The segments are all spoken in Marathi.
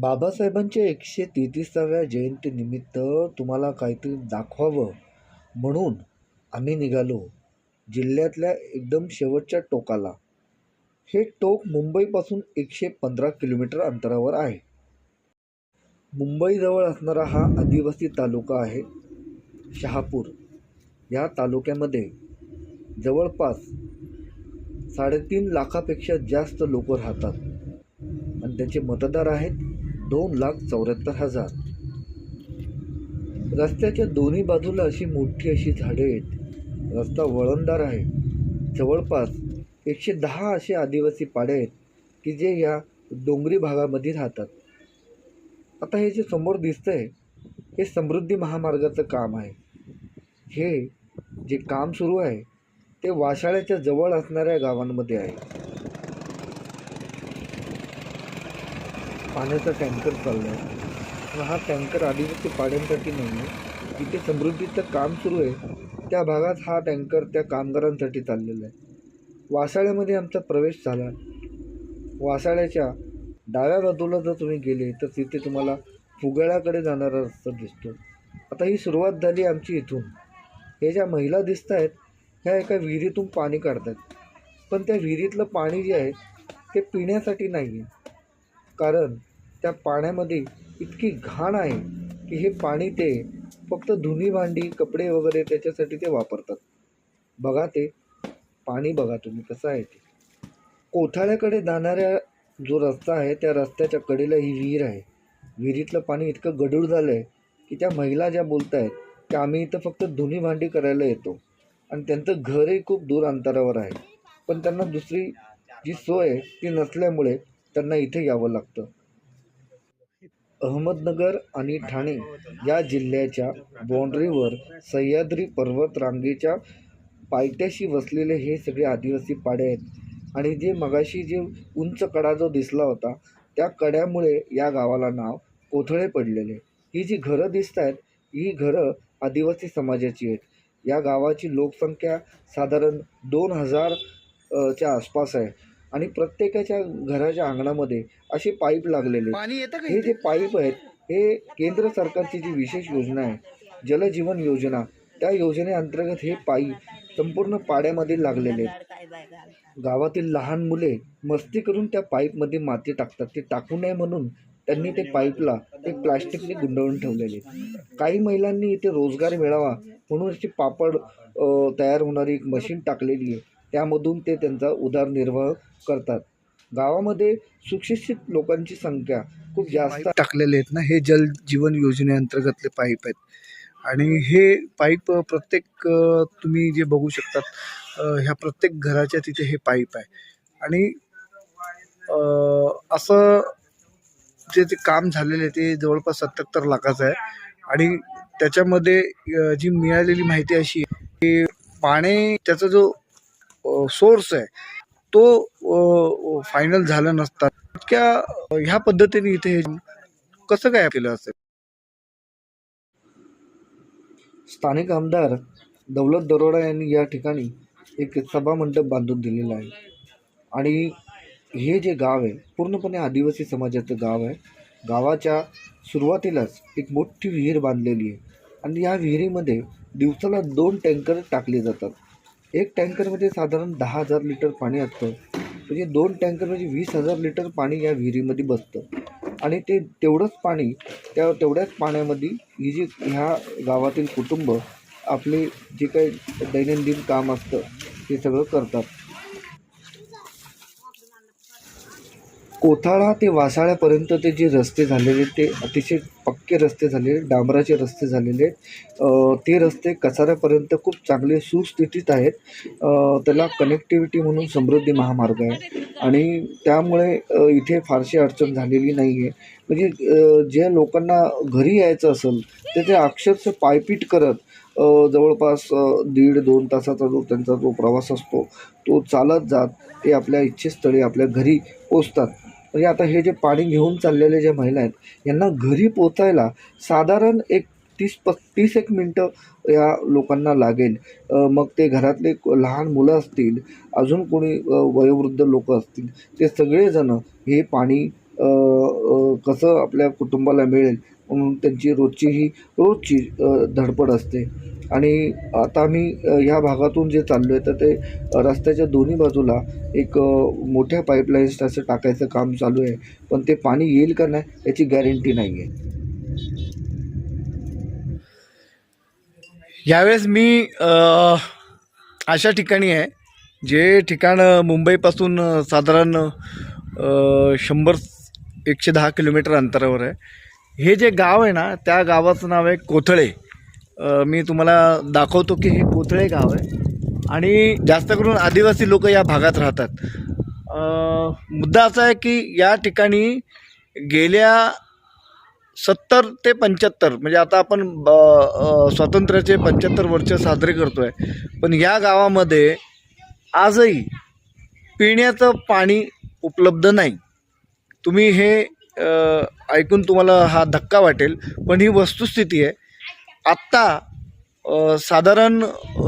बाबासाहेबांच्या एकशे तेहतीसाव्या जयंतीनिमित्त तुम्हाला काहीतरी दाखवावं म्हणून आम्ही निघालो जिल्ह्यातल्या एकदम शेवटच्या टोकाला. हे टोक मुंबईपासून एकशे पंधरा किलोमीटर अंतरावर आहे. मुंबईजवळ असणारा हा आदिवासी तालुका आहे शहापूर. या तालुक्यामध्ये जवळपास साडेतीन लाखापेक्षा जास्त लोक राहतात. आणि त्यांचे मतदार आहेत दोन लाख चौऱ्याहत्तर हजार. रस्त्याच्या दोन्ही बाजूला अशी मोठी अशी झाडे आहेत. रस्ता वळणदार आहे. जवळपास एकशे दहा असे आदिवासी पाडे आहेत की जे या डोंगरी भागामध्ये राहतात. आता हे जे समोर दिसतंय हे समृद्धी महामार्गाचं काम आहे. हे जे काम सुरू आहे ते वाशाळ्याच्या जवळ असणाऱ्या गावांमध्ये आहे. पाण्याचा टँकर चालला आहे पण हा टँकर आदिवासी पाड्यांसाठी नाही आहे जिथे समृद्धीचं काम सुरू आहे. त्या भागात हा टँकर त्या कामगारांसाठी चाललेला आहे. वासाळ्यामध्ये आमचा प्रवेश झाला. वासाळ्याच्या डाव्या बाजूला जर तुम्ही गेले तर तिथे तुम्हाला फुगळ्याकडे जाणारा रस्ता दिसतो. आता ही सुरुवात झाली आमची इथून. हे ज्या महिला दिसत आहेत ह्या एका विहिरीतून पाणी काढतात पण त्या विहिरीतलं पाणी जे आहे ते पिण्यासाठी नाही आहे कारण त्या पाण्यामध्ये इतकी घाण आहे की हे पाणी ते फक्त धुनी भांडी कपडे वगैरे त्याच्यासाठी ते वापरतात. बघा ते. पाणी बघा तुम्ही कसं आहे ते. कोठाळ्याकडे जाणाऱ्या जो रस्ता आहे त्या रस्त्याच्या कडेला ही विहीर आहे. विहिरीतलं पाणी इतकं गढूळ झालं आहे की त्या महिला ज्या बोलत आहेत त्या आम्ही इथं फक्त धुनी भांडी करायला येतो. आणि त्यांचं घरही खूप दूर अंतरावर आहे. पण त्यांना दुसरी जी सोय आहे ती नसल्यामुळे त्यांना इथे यावं लागतं. अहमदनगर आणि ठाणे या जिल्ह्याच्या बाँड्रीवर सह्याद्री पर्वत रांगेच्या पायथ्याशी वसलेले हे सगळे आदिवासी पाडे आहेत. आणि जे मगाशी जे उंच कडा जो दिसला होता त्या कड्यामुळे या गावाला नाव कोथळे पडलेले ही जी घरं दिसत आहेत ही घरं आदिवासी समाजाची आहेत. या गावाची लोकसंख्या साधारण दोन हजार च्या आसपास आहे. आणि प्रत्येकाच्या घराच्या अंगणामध्ये असे पाईप लागलेले आहेत. पाणी येतं का हे इथे? जे पाईप आहेत हे केंद्र सरकारची जी विशेष योजना आहे जलजीवन योजना त्या योजनेअंतर्गत हे पाईप संपूर्ण पाड्यामध्ये लागलेले आहेत गावातील लहान मुले मस्ती करून त्या पाईपमध्ये माती टाकतात ते टाकू नये म्हणून त्यांनी ते पाईपला एक प्लास्टिकने गुंडवून ठेवलेले काही महिलांनी इथे रोजगार मिळावा म्हणून अशी पापड अ, तयार होणारी एक मशीन टाकलेली आहे त्यामधून ते त्यांचा उदरनिर्वाह करतात. गावामध्ये सुशिक्षित लोकांची संख्या खूप जास्त टाकलेले आहेत ना हे जल जीवन योजनेअंतर्गतले पाईप आहेत. आणि हे पाईप प्रत्येक तुम्ही जे बघू शकतात ह्या प्रत्येक घराच्या तिथे हे पाईप आहे. आणि असं जे ते काम झालेलं आहे ते जवळपास सत्याहत्तर लाखाचं आहे. आणि त्याच्यामध्ये जी मिळालेली माहिती अशी आहे की पाणी त्याचा जो सोर्स आहे. तो फायनल झाला नसता. इतक्या ह्या पद्धतीने इथे हे कसं काय केलं असेल? स्थानिक आमदार दौलत दरोडा यांनी या ठिकाणी एक सभामंडप बांधून दिलेला आहे. आणि हे जे गाव आहे पूर्णपणे आदिवासी समाजाचं गाव आहे. गावाच्या सुरुवातीलाच एक मोठी विहीर बांधलेली आहे. आणि या विहिरीमध्ये दिवसाला दोन टँकर टाकले जातात. एक टँकरमध्ये म्हणजे साधारण दहा हजार लिटर पाणी असतं. म्हणजे दोन टँकर म्हणजे वीस हजार लिटर पाणी या विहिरीमध्ये बसतं. आणि ते तेवढंच पाणी त्या तेवढ्याच पाण्यामध्ये ही जी ह्या गावातील कुटुंब आपले जे काही दैनंदिन काम असतं ते सगळं करतात. कोथाळा ते वासाळ्यापर्यंत ते जे रस्ते झालेले ते अतिशय पक्के रस्ते झाले डांबराचे रस्ते झालेले. ते रस्ते कचाऱ्यापर्यंत खूप चांगले सुस्थितीत आहेत. त्याला कनेक्टिव्हिटी म्हणून समृद्धी महामार्ग आहे. आणि त्यामुळे इथे फारशी अडचण झालेली नाही आहे म्हणजे जे ज्या लोकांना घरी यायचं असेल तर ते अक्षरशः पायपीट करत जवळपास दीड दोन तासाचा जो त्यांचा जो प्रवास असतो तो चालत जात ते आपल्या इच्छेस्थळी आपल्या घरी पोचतात म्हणजे आता हे जे पाणी घेऊन चाललेले जे महिला आहेत यांना घरी पोचायला साधारण एक तीस पस्तीस एक मिनटं या लोकांना लागेल. मग ते घरातले लहान मुलं असतील अजून कोणी वयोवृद्ध लोक असतील ते सगळेजणं हे पाणी कसं आपल्या कुटुंबाला मिळेल त्यांची रोजची ही रोजची धडपड असते. आणि आता आम्ही ह्या भागातून जे चाललो आहे तर ते रस्त्याच्या दोन्ही बाजूला एक मोठ्या पाईपलाईन्स असं टाकायचं काम चालू आहे. पण ते पाणी येईल का नाही याची गॅरंटी नाही आहे यावेळेस मी अशा ठिकाणी आहे जे ठिकाण मुंबईपासून साधारण शंभर एकशे दहा किलोमीटर अंतरावर आहे. हे जे गाव आहे ना त्या गावाचं नाव आहे कोथळे. मी तुम्हाला दाखवतो की हे कोथळे गाव आहे. आणि जास्त करून आदिवासी लोक या भागात राहतात. मुद्दा असा आहे की या ठिकाणी गेल्या सत्तर ते पंच्याहत्तर म्हणजे आता आपण ब- स्वातंत्र्याचे पंच्याहत्तर वर्ष साजरे करतो आहे पण या गावामध्ये आजही पिण्याचं पाणी उपलब्ध नाही. तुम्ही हे ऐकून तुम्हाला हा धक्का वाटेल पण ही वस्तुस्थिती आहे. आत्ता साधारण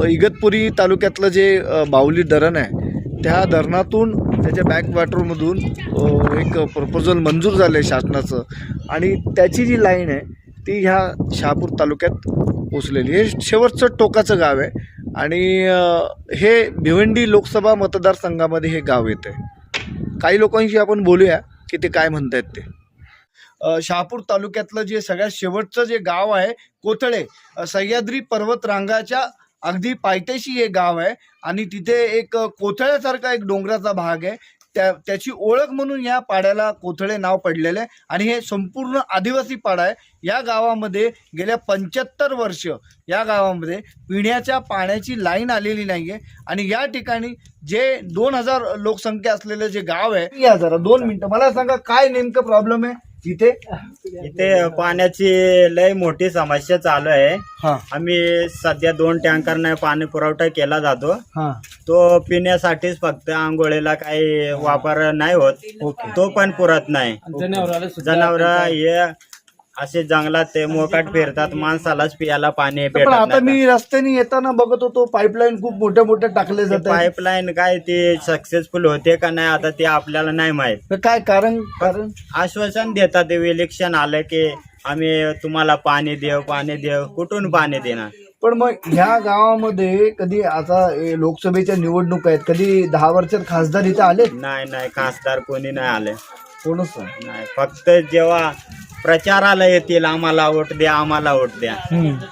इगतपुरी तालुक्यातलं जे बावली धरण आहे त्या धरणातून त्याच्या बॅकवॉटरमधून एक प्रपोजल मंजूर झालं आहे शासनाचं आणि त्याची जी लाईन आहे ती ह्या शहापूर तालुक्यात पोचलेली हे शेवटचं टोकाचं गाव आहे आणि हे भिवंडी लोकसभा मतदारसंघामध्ये हे गाव येतं आहे काही लोकांशी आपण बोलूया की ते काय म्हणत आहेत ते. शहापूर तालुक्यातलं जे सगळ्यात शेवटचं जे गाव आहे कोथळे सह्याद्री पर्वत रांगाच्या अगदी पायथ्याशी हे गाव आहे आणि तिथे एक कोथळ्यासारखा एक डोंगराचा भाग आहे. त्या त्याची ओळख म्हणून या पाड्याला कोथळे नाव पडलेलं आहे आणि हे संपूर्ण आदिवासी पाडा आहे. या गावामध्ये गेल्या पंच्याहत्तर वर्ष या गावामध्ये पिण्याच्या पाण्याची लाईन आलेली नाही आहे आणि या ठिकाणी जे दोन हजार लोकसंख्या असलेलं जे गाव आहे या जरा दोन मिनटं. मला सांगा काय नेमकं प्रॉब्लेम आहे? तिथे इथे पाण्याची लय मोठी समस्या चालू आहे. हा. आम्ही सध्या दोन टँकरने पाणी पुरवठा केला जातो. हा. तो पिण्यासाठीच फक्त आंघोळीला काही वापर नाही होत. तो पण पुरत नाही. जनावर हे असे जंगलात ते मोकाट फिरतात माणसालाच पियाला पाणी पण भेटत आता नाही. मी रस्त्याने येताना बघत होतो पाईपलाईन खूप मोठ्या मोठ्या टाकले जात पाईपलाईन काय ते सक्सेसफुल होते का नाही आता ते आपल्याला नाही माहीत. तर काय कारण कारण? आश्वासन देतात ते इलेक्शन आलं की आम्ही तुम्हाला पाणी देऊ पाणी देऊ कुठून पाणी देणार? पण मग ह्या गावामध्ये कधी आता लोकसभेच्या निवडणूक आहेत कधी दहा वर्षात खासदार इथे आले? नाही नाही खासदार कोणी नाही आले. कोणच नाही. नाही फक्त जेव्हा प्रचाराला येतील आम्हाला वोट द्या आम्हाला वोट द्या.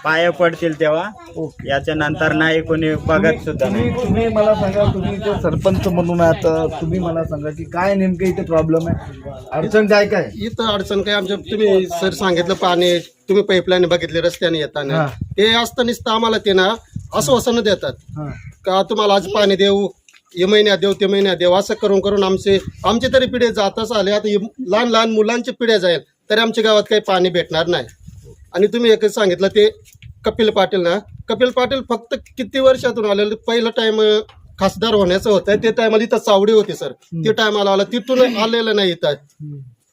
पाय पडतील तेव्हा. ओके. याच्या नंतर नाही कोणी बघत सुद्धा तुम्ही नाही. तुम्ही मला सांगा तुम्ही इथे सरपंच म्हणून आता तुम्ही मला सांगा की काय नेमकं इथे प्रॉब्लेम आहे? अडचण काय काय इथं अडचण काय आमच्या तुम्ही सर सांगितलं पाणी तुम्ही पाईपलाईन बघितले रस्त्याने येताना. हा. ते असतं नुसतं आम्हाला ते ना आश्वासन देतात. हा. का तुम्हाला आज पाणी देऊ? हे महिन्यात देऊ ते महिन्यात देऊ असं करून करून आमचे आमचे तरी पिढे जातच आले आता हे लहान लहान मुलांचे पिढ्या जाईल तरी आमच्या गावात काही पाणी भेटणार नाही. आणि तुम्ही एक सांगितलं ते कपिल पाटील ना. कपिल पाटील फक्त किती वर्षातून आलेलं पहिलं टाइम खासदार होण्याचं होतं. ते टायमाला इथं चावडी होती सर ते टायमाला आला. तिथून आलेलं नाही इथं.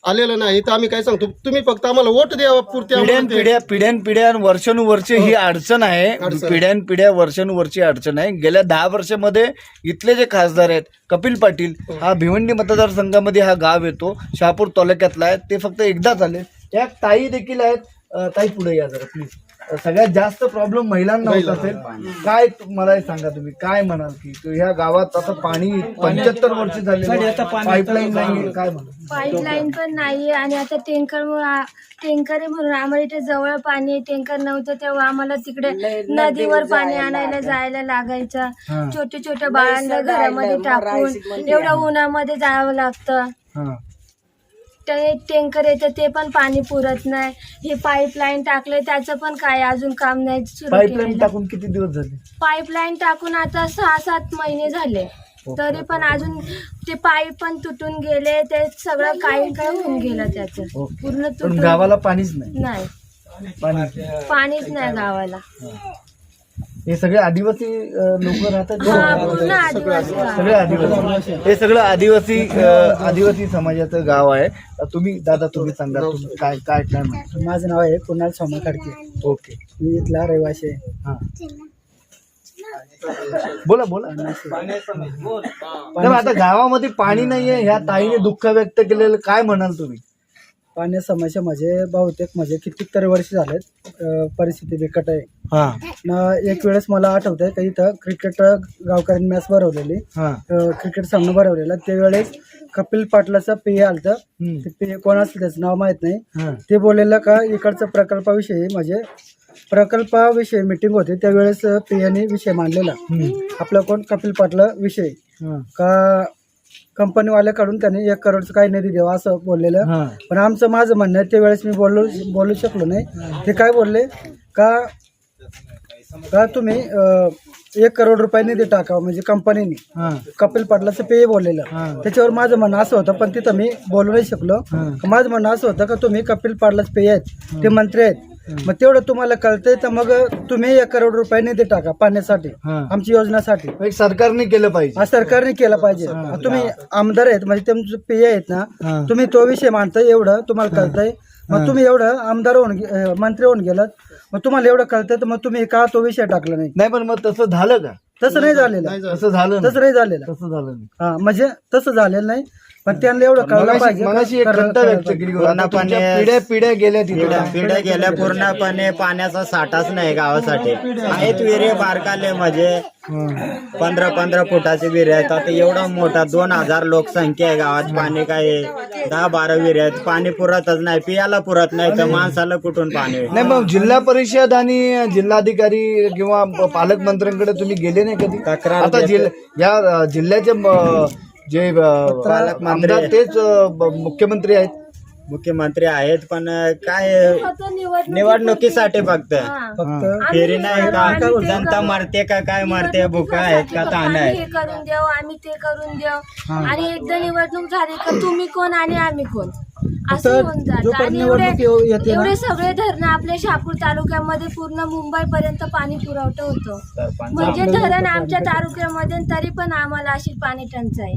आलेलं नाही. तर आम्ही काय सांगतो? तुम्ही फक्त आम्हाला वोट द्यावा पुरते पिढ्यान पिढ्या पिढ्यान पिढ्या वर्षानुवर्ष ही अडचण आहे. पिढ्यान पिढ्या वर्षानुवर्षी अडचण आहे. गेल्या दहा वर्षामध्ये इथले जे खासदार आहेत कपिल पाटील हा. भिवंडी मतदारसंघामध्ये हा गाव येतो. शहापूर तालुक्यातला आहे. ते फक्त एकदाच आले. त्या ताई देखील आहेत. ताई पुढे या जरा प्लीज सगळ्यात जास्त प्रॉब्लेम महिलांना होत असेल. काय मला सांगा तुम्ही काय म्हणाल की तू ह्या गावात आता पाणी पंच्याहत्तर वर्ष झाले. पाईपलाईन नाही काय म्हणाल पाईपलाईन पण नाहीये आणि आता टँकर टँकर आहे म्हणून आम्हाला इथे जवळ पाणी टँकर नव्हतं तेव्हा आम्हाला तिकडे नदीवर पाणी आणायला जायला लागायचं. हा. छोटे छोटे बाळांना घरामध्ये टाकून एवढ्या उन्हामध्ये जावं लागतं. हा. ते टँकर येतं ते पण पाणी पुरत नाही. हे पाईपलाईन टाकले त्याचं पण काय अजून काम नाही सुरू पाईपलाईन केलेलं. टाकून किती दिवस झाले? पाईपलाईन टाकून आता सहा सात महिने झाले. तरी पण अजून ते पाईप पण तुटून गेले ते सगळं काही काय होऊन गेलं त्याचं. ओके. पूर्ण पण तुटून गावाला पाणीच नाही. नाही. पाणी पाणीच नाही गावाला. हे. सगळे आदिवासी लोक राहतात हा. सगळे आदिवासी हे. सगळं आदिवासी. आदिवासी समाजाचं गाव आहे. तुम्ही दादा तुम्ही सांगा काय काय काय? माझं नाव आहे कुणाल सोमा खडके ओके. मी इथला रहिवासी आहे. हा. बोला बोला. नाही, आता गावामध्ये पाणी नाहीये ह्या ताईने दुःख व्यक्त केलेलं काय म्हणाल तुम्ही? पाण्याच्या समस्या म्हणजे बहुतेक म्हणजे कितीतरी वर्ष झालेत अं, परिस्थिती बिकट आहे. हा. न एक वेळेस मला आठवत आहे का इथं क्रिकेट गावकऱ्यांनी मॅच भरवलेली. हा. अं, क्रिकेट सामना भरवलेला. त्यावेळेस कपिल पाटलाचं पेय आलतं. हम्म. ते पेय कोण असलं त्याचं नाव माहीत नाही. हा. ते बोललेलं का इकडचं प्रकल्पाविषयी म्हणजे प्रकल्पाविषयी मिटिंग होती. त्यावेळेस पेयाने विषय मांडलेला. आपला कोण? कपिल पाटला विषय. हा. का कंपनीवाल्याकडून त्यांनी एक करोडचं काही निधी द्यावा असं बोललेलं. पण आमचं माझं म्हणणं आहे त्यावेळेस मी बोलू बोलू शकलो नाही. ते काय बोलले? का का तुम्ही एक करोड रुपये निधी टाकावा म्हणजे कंपनीने. कपिल पाटलाचं पेय बोललेलं. त्याच्यावर माझं म्हणणं असं होतं पण तिथं मी बोलू नाही शकलो. माझं म्हणणं असं होतं का तुम्ही कपिल पाटलाच पेय आहेत ते मंत्री आहेत मग तेवढं तुम्हाला कळतंय तर मग तुम्ही एक करोड रुपये निधी टाका पाण्यासाठी हा. आमची योजनासाठी. एक सरकारने केलं पाहिजे. हा सरकारने केलं पाहिजे. तुम्ही आमदार आहेत म्हणजे तुमचे पेय आहेत हा. ना तुम्ही तो विषय मांडताय एवढं तुम्हाला कळतंय. मग तुम्ही एवढं आमदार होऊन गे- अं, मंत्री होऊन गेलात मग तुम्हाला एवढं कळतंय तर मग तुम्ही का तो विषय टाकला नाही? नाही पण मग तसं झालं का? तसं नाही झालेलं. तसं झालं नाही. तसं नाही झालेलं. तसं झालं नाही. हा म्हणजे तसं झालेलं नाही. पण त्यांना एवढं कळलं पाहिजे मगाशी एक खंत व्यक्त. केली पिढ्या पिढ्या गेल्या तिथे पिढ्या गेल्या पूर्णपणे पाण्याचा साठाच नाही गावासाठी. आहेत विहिरी बारकाले म्हणजे पंधरा पंधरा फुटाचे विहिरी आहेत. आता एवढा मोठा दोन हजार लोकसंख्या आहे गावात. पाणी काय आहे? दहा बारा विहिरी आहेत. पाणी पुरतच नाही. पियाला पुरत नाही तर माणसाला कुठून पाणी? नाही मग जिल्हा परिषद आणि जिल्हाधिकारी किंवा पालकमंत्र्यांकडे तुम्ही गेले नाही कधी? तक्रार आता जिल्ह या अ, जिल्ह्याचे म, जे आमदार तेच मुख्यमंत्री आहेत. मुख्यमंत्री आहेत पण काय निवडणुकीसाठी फक्त. फक्त फेरी नाही का? जनता मरते का? काय मरते? भुका आहेत का? ताण आम्ही आहे हे करून देऊ आम्ही ते करून देऊ. आणि एकदा निवडणूक झाली का तुम्ही कोण आणि आम्ही कोण? असं होऊन जातं. जोपर्यंत आणि निवडणूक एवढे सगळे धरणं आपल्या शहापूर तालुक्यामध्ये पूर्ण मुंबई पर्यंत पाणी पुरवठा होतं. म्हणजे धरण आमच्या तालुक्यामध्ये तरी पण आम्हाला अशी पाणी टंचाई.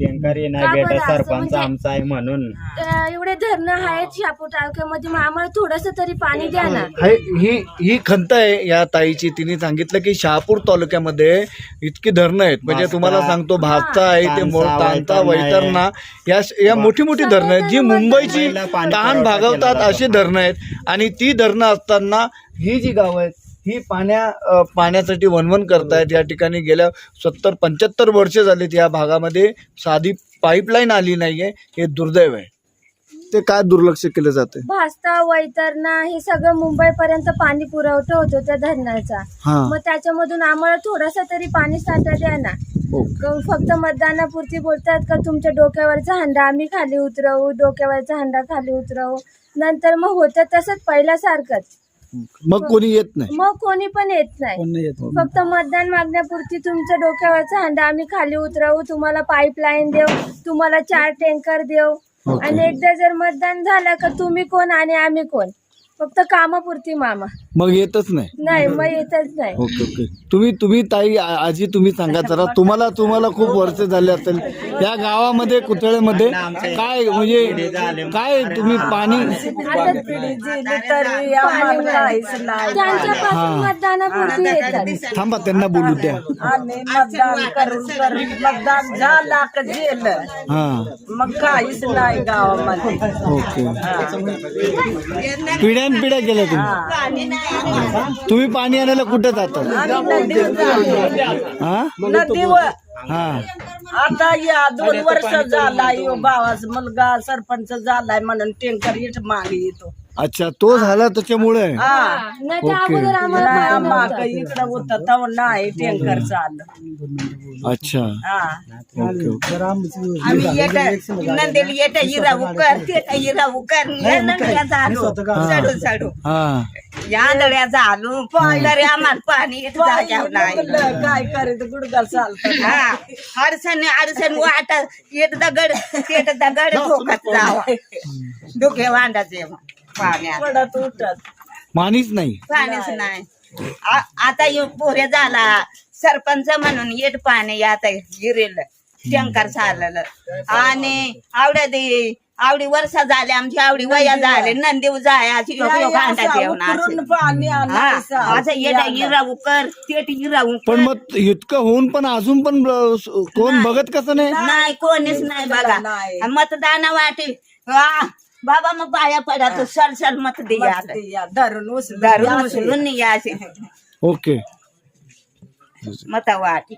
नाही सरपंच म्हणजे- आमचा आहे म्हणून. अं, एवढे धरणं आहेत शहापूर तालुक्यामध्ये. मग आम्हाला थोडस तरी पाणी द्या ना. हाय- ही ही खंत आहे या ताईची. तिने सांगितलं की शहापूर तालुक्यामध्ये इतकी धरणं आहेत. म्हणजे भास्ता, तुम्हाला सांगतो भातचा आहे ते तानसा, तांता वैतरणा या या मोठी मोठी धरणं आहेत. जी मुंबईची तहान भागवतात अशी धरणं आहेत. आणि ती धरणं असताना ही जी गावं आहेत ही पाण्या पाण्यासाठी वनवन करतायत. या ठिकाणी गेल्या सत्तर पंच्याहत्तर वर्ष झालीत या भागामध्ये साधी पाईपलाईन आली नाहीये हे दुर्दैव आहे. ते काय दुर्लक्ष केलं जाते भास्ता वैतरणा हे सगळं मुंबई पर्यंत पाणी पुरवठा होतो त्या धरणाचा. हा. मग त्याच्यामधून आम्हाला थोडासा तरी पाणी साठा द्या ना. हो. क- फक्त मतदानापुरती बोलतात का तुमच्या डोक्यावरचा हंडा आम्ही खाली उतरवू डोक्यावरचा हंडा खाली उतरवू. नंतर मग होतं तसंच पहिल्यासारखंच. मग कोणी येत नाही? मग कोणी पण येत नाही. फक्त मतदान मागण्यापुरती तुमच्या डोक्यावरचा हंडा आम्ही खाली उतरवू तुम्हाला पाईपलाईन देऊ तुम्हाला चार टँकर देऊ. आणि एकदा जर मतदान झालं का तुम्ही कोण आणि आम्ही कोण? फक्त कामापुरती मामा. मग येतच नाही? नाही मग येतच नाही. Okay okay. तुम्ही तुम्ही ताई आ- आजी तुम्ही सांगा जरा. तुम्हाला तुम्हाला खूप वर्ष झाले असेल. या गावामध्ये कुतळेमध्ये काय म्हणजे काय तुम्ही पाणी त्यांच्यापासून मतदानापुरती येतात. थांबा त्यांना बोलू द्या. आम्ही मतदान करून करून मतदान झाला का गेलं. हा. मग काहीच नाही गावामध्ये. ओके. पिढ्यान पिढ्या गेल्या तुम्ही. तुम्ही पाणी आणायला कुठे जाता? हा? नदीवर हा. आता या दोन वर्ष झाला यो भावाचा मुलगा सरपंच झालाय म्हणून टँकर इट मागे येतो. अच्छा तो झाला त्याच्यामुळे? हा. माग नव्हतं. इकडं होतं नाही अच्छा. हा. Okay okay. आम्ही नंदेला उकर उकर. आलो. हा. आलो. तरी आम्हाला पाणी जाग्यावर नाही. काय करायचं गुडगा चालतं? हा. अडचण अडचण वाट येत दगड येत दगड ठोकत जावा. डोके वांडाचे. पाण्यात. पडत उठत पाणीच नाही. पाणीच नाही. आ- आता यो पोरे झाला. सरपंच म्हणून येत पाणी आता गिरेल. टँकर चाललं. आणि आवड्या दे आवडी वर्षा झाली आमची आवडी वया झाले नंदेव जेवण उकरून पाणी असं. येडा तेट मग इतकं होऊन पण अजून पण स- कोण बघत कसं नाही? नाही कोणीच नाही बघा. नाही. मतदाना वाटे बाबा मग बाया पडा तू सल सल मत दिया धरून उचलून दारून या उचलून या असे ओके. मत वाट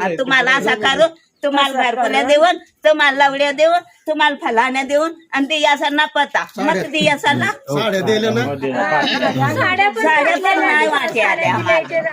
आणि तुम्हाला असा करू तुम्हाला घरकुल्या देऊन तुम्हाला लवड्या देऊन तुम्हाला फलाण्या देऊन आणि दियासा ना पता मत दियासा ना. साड्या दिल्या ना? साड्या पण नाही वाटे आल्या आम्हाला.